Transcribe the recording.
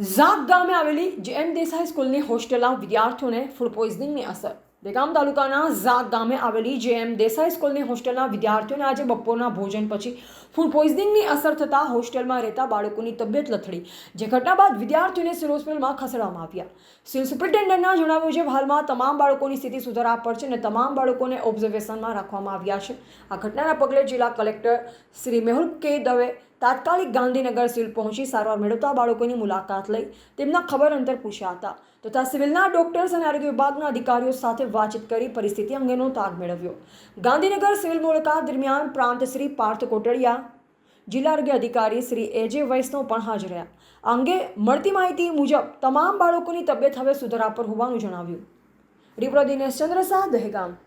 ઝાક ગામે આવેલી જેએમ દેસાઈ સ્કૂલની હોસ્ટેલના વિદ્યાર્થીઓને ફૂડ પોઈઝનિંગની અસર. દેગામ તાલુકાના ઝાક ગામે આવેલી જેએમ દેસાઈ સ્કૂલની હોસ્ટેલના વિદ્યાર્થીઓને આજે બપોરના ભોજન પછી ફૂડ પોઈઝનિંગની અસર થતાં હોસ્ટેલમાં રહેતા બાળકોની તબિયત લથડી, જે ઘટના બાદ વિદ્યાર્થીઓને સિવિલ હોસ્પિટલમાં ખસેડવામાં આવ્યા. સિવિલ સુપ્રિન્ટેન્ડન્ટના જણાવ્યું છે હાલમાં તમામ બાળકોની સ્થિતિ સુધારા પર છે અને તમામ બાળકોને ઓબ્ઝર્વેશનમાં રાખવામાં આવ્યા છે. આ ઘટનાના પગલે જિલ્લા કલેક્ટર શ્રી મેહુલ કે દવે તાત્કાલિક ગાંધીનગર સિવિલ પહોંચી સારવાર મેળવતા બાળકોની મુલાકાત લઈ તેમના ખબર અંતર પૂછ્યા હતા. તથા સિવિલના ડોક્ટર્સ અને આરોગ્ય વિભાગના અધિકારીઓ સાથે વાતચીત કરી પરિસ્થિતિ અંગેનો તાગ મેળવ્યો. ગાંધીનગર સિવિલ મુલાકાત દરમિયાન પ્રાંત શ્રી પાર્થ કોટડિયા, જિલ્લા આરોગ્ય અધિકારી શ્રી એજે વૈષ્ણવ પણ હાજર રહ્યા. અંગે મળતી માહિતી મુજબ તમામ બાળકોની તબિયત હવે સુધારા પર હોવાનું જણાવ્યું. રિપ્રો દિનેશ ચંદ્ર દહેગામ.